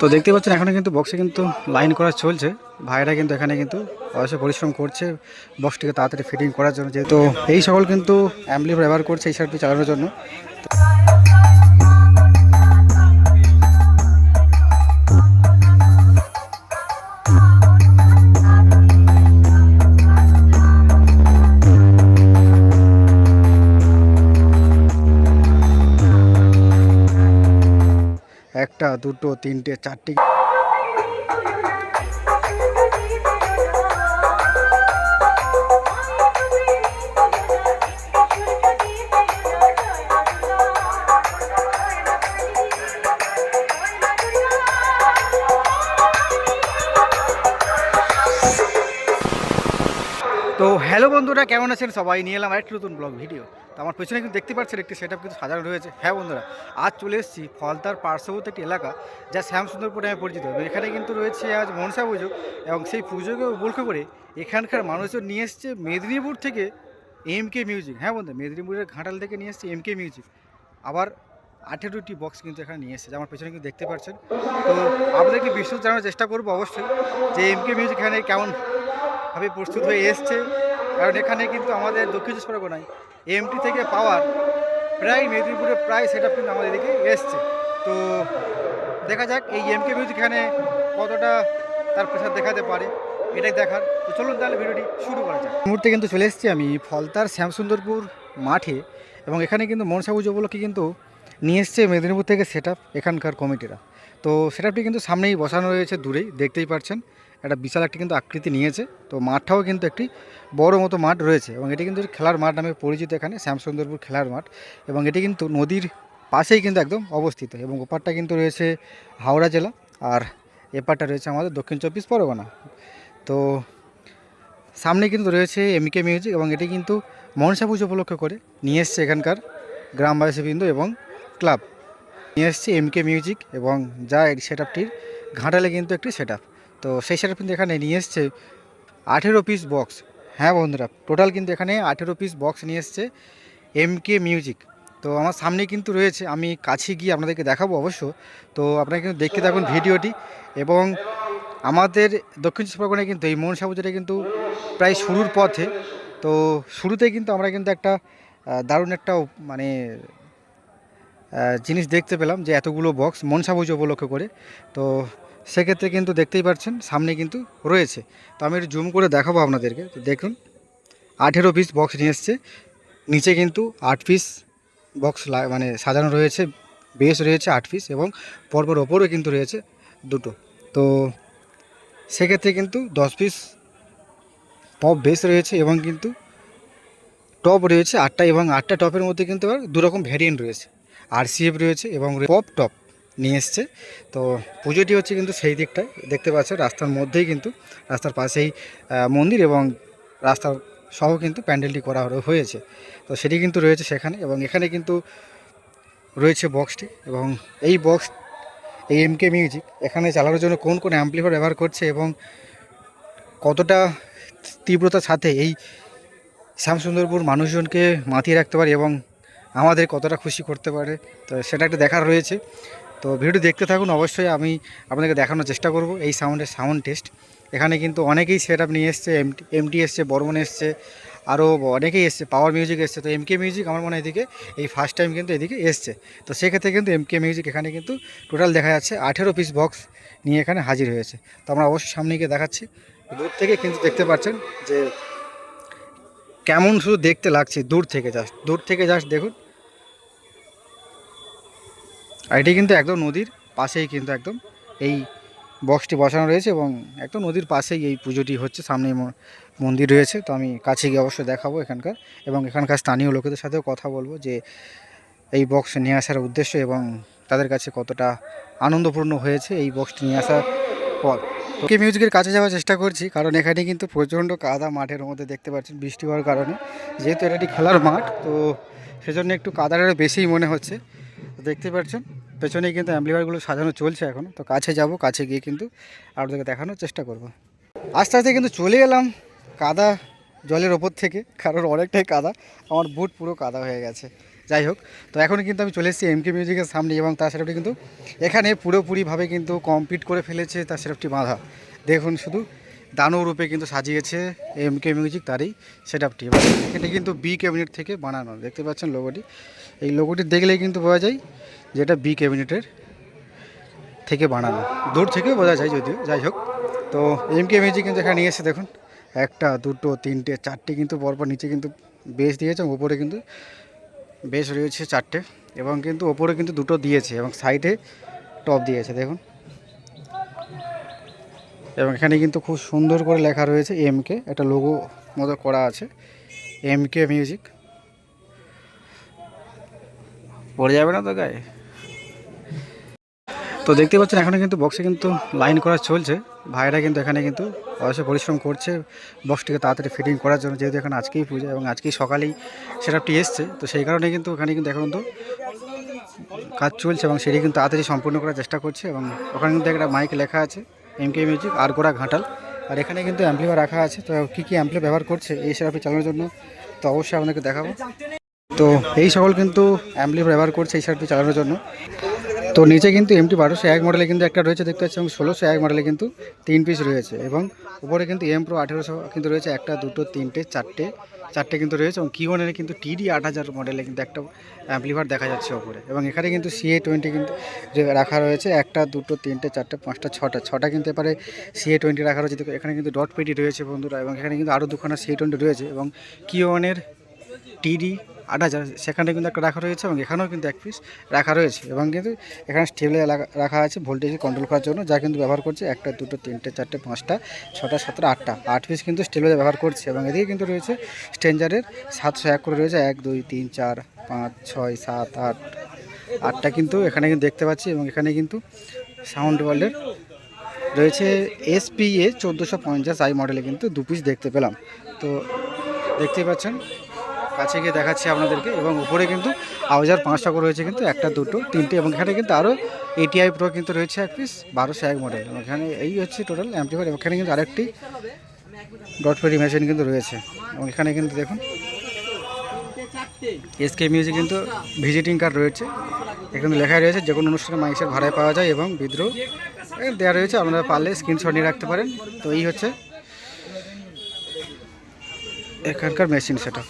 তো দেখতে পাচ্ছেন, এখানে কিন্তু বক্সে কিন্তু লাইন করা চলছে। ভাইরা কিন্তু এখানে কিন্তু অবশ্যই পরিশ্রম করছে বক্সটিকে তাড়াতাড়ি ফিটিং করার জন্য, যেহেতু এই সকল কিন্তু অ্যাম্বলি ব্যবহার করছে এই সাইডটি চালানোর জন্য। দুটো, তিনটে, চারটি। তো হ্যালো বন্ধুরা, কেমন আছেন সবাই? নিয়ে এলাম আরেকটি নতুন ব্লগ ভিডিও তো আমার পেছনে কিন্তু দেখতে পাচ্ছেন একটি সেট কিন্তু সাজানো রয়েছে। হ্যাঁ বন্ধুরা, আজ চলে এসেছি ফলতার পার্শ্ববর্তী একটি এলাকা যা শ্যামসুন্দরপুর নামে পরিচিত। এখানে কিন্তু রয়েছে আজ মনসা পুজো এবং সেই পুজোকে উপলক্ষ করে এখানকার মানুষজন নিয়ে এসছে মেদিনীপুর থেকে এম কে মিউজিক হ্যাঁ বন্ধু মেদিনীপুরের ঘাটাল থেকে নিয়ে এসছে এম কে মিউজিক আবার আঠেরোটি বক্স কিন্তু এখানে নিয়ে এসেছে আমার পেছনে কিন্তু দেখতে পাচ্ছেন। তো আপনাদেরকে বিশ্বস্ত জানার চেষ্টা করব অবশ্যই যে এম কে মিউজিক এখানে কেমনভাবে প্রস্তুত হয়ে এসছে কারণ এখানে কিন্তু আমাদের দক্ষিণ চব্বিশ পরগনায় এমটি থেকে পাওয়ার প্রায় মেদিনীপুরে প্রায় সেট কিন্তু আমাদের এদিকে এসছে। তো দেখা যাক এই এমকে মিউজিক এখানে কতটা তার প্রেশার দেখাতে পারে, এটাই দেখার। তো চলুন তাহলে ভিডিওটি শুরু করা যাক। মুহূর্তে কিন্তু চলে এসেছি আমি ফলতার শ্যামসুন্দরপুর মাঠে এবং এখানে কিন্তু মনসা পুজো উপলক্ষে কিন্তু নিয়ে এসছে মেদিনীপুর থেকে সেট এখানকার কমিটিরা। তো সেটআপটি কিন্তু সামনেই বসানো রয়েছে, দূরেই দেখতেই পাচ্ছেন একটা বিশাল একটি কিন্তু আকৃতি নিয়েছে। তো মাঠটাও কিন্তু একটি বড় মতো মাঠ রয়েছে এবং এটি কিন্তু খেলার মাঠ নামে পরিচিত এখানে, শ্যামসুন্দরপুর খেলার মাঠ। এবং এটি কিন্তু নদীর পাশেই কিন্তু একদম অবস্থিত এবং ওপারটা কিন্তু রয়েছে হাওড়া জেলা আর এপারটা রয়েছে আমাদের দক্ষিণ চব্বিশ পরগনা। তো সামনে কিন্তু রয়েছে এমকে মিউজিক এবং এটি কিন্তু মনসা পুজো উপলক্ষ করে নিয়ে এসছে এখানকার গ্রামবাসীবৃন্দ এবং ক্লাব। নিয়ে এসছে এমকে মিউজিক এবং যা সেট আপটির ঘাটালে কিন্তু একটি সেট তো সেই সেট কিন্তু এখানে নিয়ে এসছে আঠেরো পিস বক্স হ্যাঁ বন্ধুরা টোটাল কিন্তু এখানে আঠেরো পিস বক্স নিয়ে এসছে এমকে মিউজিক তো আমার সামনে কিন্তু রয়েছে, আমি কাছে গিয়ে আপনাদেরকে দেখাবো অবশ্য। তো আপনারা কিন্তু দেখতে থাকুন ভিডিওটি এবং আমাদের দক্ষিণ চব্বিশ পরগনায় কিন্তু এই মনসা পুজোটা কিন্তু প্রায় শুরুর পথে। তো শুরুতেই কিন্তু আমরা কিন্তু একটা দারুণ একটা মানে জিনিস দেখতে পেলাম যে এতগুলো বক্স মনসা পুজো উপলক্ষ করে। তো সেক্ষেত্রে কিন্তু দেখতেই পাচ্ছেন, সামনে কিন্তু রয়েছে। তো আমি একটু জুম করে দেখাবো আপনাদেরকে। তো দেখুন, আঠেরো পিস বক্স নিয়ে এসছে। নিচে কিন্তু আট পিস বক্স মানে সাজানো রয়েছে বেস রয়েছে আট পিস এবং পরপর ওপরও কিন্তু রয়েছে দুটো। তো সেক্ষেত্রে কিন্তু দশ পিস পপ বেস রয়েছে এবং কিন্তু টপ রয়েছে আটটা এবং আটটা টপের মধ্যে কিন্তু আবার দুরকম ভ্যারিয়েন্ট রয়েছে। আরসিএফ রয়েছে এবং পপ টপ নিয়ে এসছে। তো পুজোটি হচ্ছে কিন্তু সেই দিকটায়। দেখতে পাচ্ছেন রাস্তার মধ্যেই কিন্তু রাস্তার পাশেই মন্দির এবং রাস্তার সহ কিন্তু প্যান্ডেলটি করা হয়েছে। তো সেটি কিন্তু রয়েছে সেখানে এবং এখানে কিন্তু রয়েছে বক্সটি এবং এই বক্স, এই এমকে মিউজিক এখানে চালানোর জন্য কোন কোন অ্যাম্পলিফায়ার ব্যবহার করছে এবং কতটা তীব্রতার সাথে এই শ্যামসুন্দরপুর মানুষজনকে মাতিয়ে রাখতে পারে এবং আমাদের কতটা খুশি করতে পারে, তো সেটা একটা দেখার রয়েছে। তো ভিডিও দেখতে থাকুন, অবশ্যই আমি আপনাদেরকে দেখানোর চেষ্টা করব এই সাউন্ডের সাউন্ড টেস্ট। এখানে কিন্তু অনেকেই সেট আপ নিয়ে এসছে, এমটি এমটি এসছে, বর্মন এসছে আরও অনেকেই এসছে পাওয়ার মিউজিক এসছে। তো এমকে মিউজিক আমার মনে হয় এদিকে, এই ফার্স্ট টাইম কিন্তু এদিকে এসছে। তো সেক্ষেত্রে কিন্তু এমকে মিউজিক এখানে কিন্তু টোটাল দেখা যাচ্ছে আঠেরো পিস বক্স নিয়ে এখানে হাজির হয়েছে। তো আমরা অবশ্যই সামনে গিয়ে দেখাচ্ছি। দূর থেকে কিন্তু দেখতে পাচ্ছেন যে কেমন শুধু দেখতে লাগছে, দূর থেকে জাস্ট দূর থেকে জাস্ট দেখুন। আর এটি কিন্তু একদম নদীর পাশেই কিন্তু একদম এই বক্সটি বসানো রয়েছে এবং একদম নদীর পাশেই এই পুজোটি হচ্ছে সামনে মন্দির রয়েছে। তো আমি কাছে গিয়ে অবশ্যই দেখাবো এখানকার এবং এখানকার স্থানীয় লোকেদের সাথেও কথা বলব যে এই বক্স নিয়ে আসার উদ্দেশ্য এবং তাদের কাছে কতটা আনন্দপূর্ণ হয়েছে এই বক্সটি নিয়ে আসার পর। ওকে মিউজিকের কাছে যাওয়ার চেষ্টা করছি, কারণ এখানে কিন্তু প্রচণ্ড কাদা মাঠের মধ্যে দেখতে পাচ্ছেন বৃষ্টি হওয়ার কারণে। যেহেতু এটা একটি খেলার মাঠ, তো সেজন্য একটু কাদাটা বেশিই মনে হচ্ছে। দেখতে পাচ্ছেন। পেছনেই কিন্তু অ্যাম্পলিফায়ারগুলো সাজানো চলছে এখন। তো কাছে যাব, কাছে গিয়ে কিন্তু আপনাদেরকে দেখানোর চেষ্টা করব। আস্তে আস্তে কিন্তু চলে এলাম কাদা জলের ওপর থেকে, কারণ অনেকটাই কাদা। আমার বুট পুরো কাদা হয়ে গেছে। যাই হোক, তো এখন কিন্তু আমি চলে এসেছি এমকে মিউজিকের সামনে এবং তার সেটআপটি কিন্তু এখানে পুরোপুরিভাবে কিন্তু কমপ্লিট করে ফেলেছে তার সেটআপটি বাঁধা। দেখুন শুধু দানু রূপে কিন্তু সাজিয়েছে এমকে মিউজিক তারই সেটআপটি এবার এখানে কিন্তু বি ক্যাবিনেট থেকে বানানো। দেখতে পাচ্ছেন লোগোটি এই লোগোটি দেখলেই কিন্তু বোঝা যায় যে এটা বি ক্যাবিনেটের থেকে বানানো। দূর থেকে বোঝা যায় যদিও, যাই হোক। তো এম কে মিউজিক কিন্তু এখানে নিয়ে এসে দেখুন। একটা, দুটো, তিনটে, চারটে কিন্তু পরপর নিচে কিন্তু বেস দিয়েছে ওপরে কিন্তু বেশ রয়েছে চারটে এবং কিন্তু ওপরে কিন্তু দুটো দিয়েছে এবং সাইডে টপ দিয়েছে, দেখুন। এবং এখানে কিন্তু খুব সুন্দর করে লেখা রয়েছে এম কে একটা লোগো মতো করা আছে। এম কে মিউজিক পড়ে যাবে না তো গায়ে? তো দেখতে পাচ্ছেন, এখানে কিন্তু বক্সে কিন্তু লাইন করা চলছে। ভাইরা কিন্তু এখানে কিন্তু অবশ্যই পরিশ্রম করছে বক্সটিকে তাড়াতাড়ি ফিটিং করার জন্য, যেহেতু এখানে আজকেই পুজো এবং আজকেই সকালেই সেটআপটি এসছে। তো সেই কারণে কিন্তু এখানে কিন্তু এখন তো কাজ চলছে এবং সেটি কিন্তু তাড়াতাড়ি সম্পূর্ণ করার চেষ্টা করছে এবং ওখানে কিন্তু একটা মাইক লেখা আছে এম কে মিউজিক আর গোড়া ঘাটাল আর এখানে কিন্তু অ্যাম্পলিফার রাখা আছে। তো কী কী অ্যাম্পলি ব্যবহার করছে এই সেটআপটি চালানোর জন্য, তো অবশ্যই আপনাদেরকে দেখাবো। তো এই সকল কিন্তু অ্যাম্পলিফার ব্যবহার করছে এই সেটআপটি চালানোর জন্য। তো নিচে কিন্তু এমটি বারোশো এক মডেলে কিন্তু একটা রয়েছে, দেখতে পাচ্ছি এবং ষোলোশো এক মডেলে কিন্তু তিন পিস রয়েছে, এবং উপরে কিন্তু এম প্রো আঠেরোশো কিন্তু রয়েছে, একটা, দুটো, তিনটে, চারটে চারটে কিন্তু রয়েছে, এবং কিওনের কিন্তু টিডি আট হাজার মডেলে কিন্তু একটা অ্যাম্পলিফার দেখা যাচ্ছে ওপরে এবং এখানে কিন্তু সিএ টোয়েন্টি কিন্তু রাখা রয়েছে, একটা, দুটো, তিনটে, চারটে, পাঁচটা, ছটা ছটা কিন্তু এবারে সিএ টোয়েন্টি রাখা রয়েছে এখানে কিন্তু ডট পেটি রয়েছে বন্ধুরা, এবং এখানে কিন্তু আরও দুখানা সিএ টোয়েন্টি রয়েছে, এবং কিওনের টিডি আট হাজার। সেখানে কিন্তু একটা রাখা রয়েছে এবং এখানেও কিন্তু এক পিস রাখা রয়েছে এবং কিন্তু এখানে স্টেবলে রাখা আছে ভোল্টেজ কন্ট্রোল করার জন্য, যা কিন্তু ব্যবহার করছে একটা, দুটো, তিনটে, চারটে, পাঁচটা, ছটা, সাতটা, আটটা। আট পিস কিন্তু স্টেবলে ব্যবহার করছে এবং এদিকে কিন্তু রয়েছে স্ট্রেঞ্জারের সাতশো এক করে রয়েছে, এক, দুই, তিন, চার, পাঁচ, ছয়, সাত, আট। আটটা কিন্তু এখানে কিন্তু দেখতে পাচ্ছি এবং এখানে কিন্তু সাউন্ড ওয়ার্ল্ডের রয়েছে এসপিএ চোদ্দোশো পঞ্চাশ আই মডেলে কিন্তু দু পিস দেখতে পেলাম। তো দেখতেই পাচ্ছেন কাছে গিয়ে দেখাচ্ছি আপনাদেরকে এবং উপরে কিন্তু আওয়াজার পাঁচশো করে রয়েছে কিন্তু, একটা, দুটো, তিনটে এবং এখানে কিন্তু আরও এটিআই প্রো কিন্তু রয়েছে এক পিস বারোশো এক মডেল এবং এখানে এই হচ্ছে টোটাল অ্যাম্পলিফায়ার এবং এখানে কিন্তু আরেকটি ডট পেরি মেশিন কিন্তু রয়েছে এবং এখানে কিন্তু দেখুন এসকে মিউজিক কিন্তু ভিজিটিং কার্ড রয়েছে। এখানে লেখা রয়েছে যে কোনো অনুষ্ঠানে মাইক্সের ভাড়ায় পাওয়া যায় এবং বিদ্রোহ দেওয়া রয়েছে, আপনারা পারলে স্ক্রিনশট নিয়ে রাখতে পারেন। তো এই হচ্ছে এখানকার মেশিন সেটা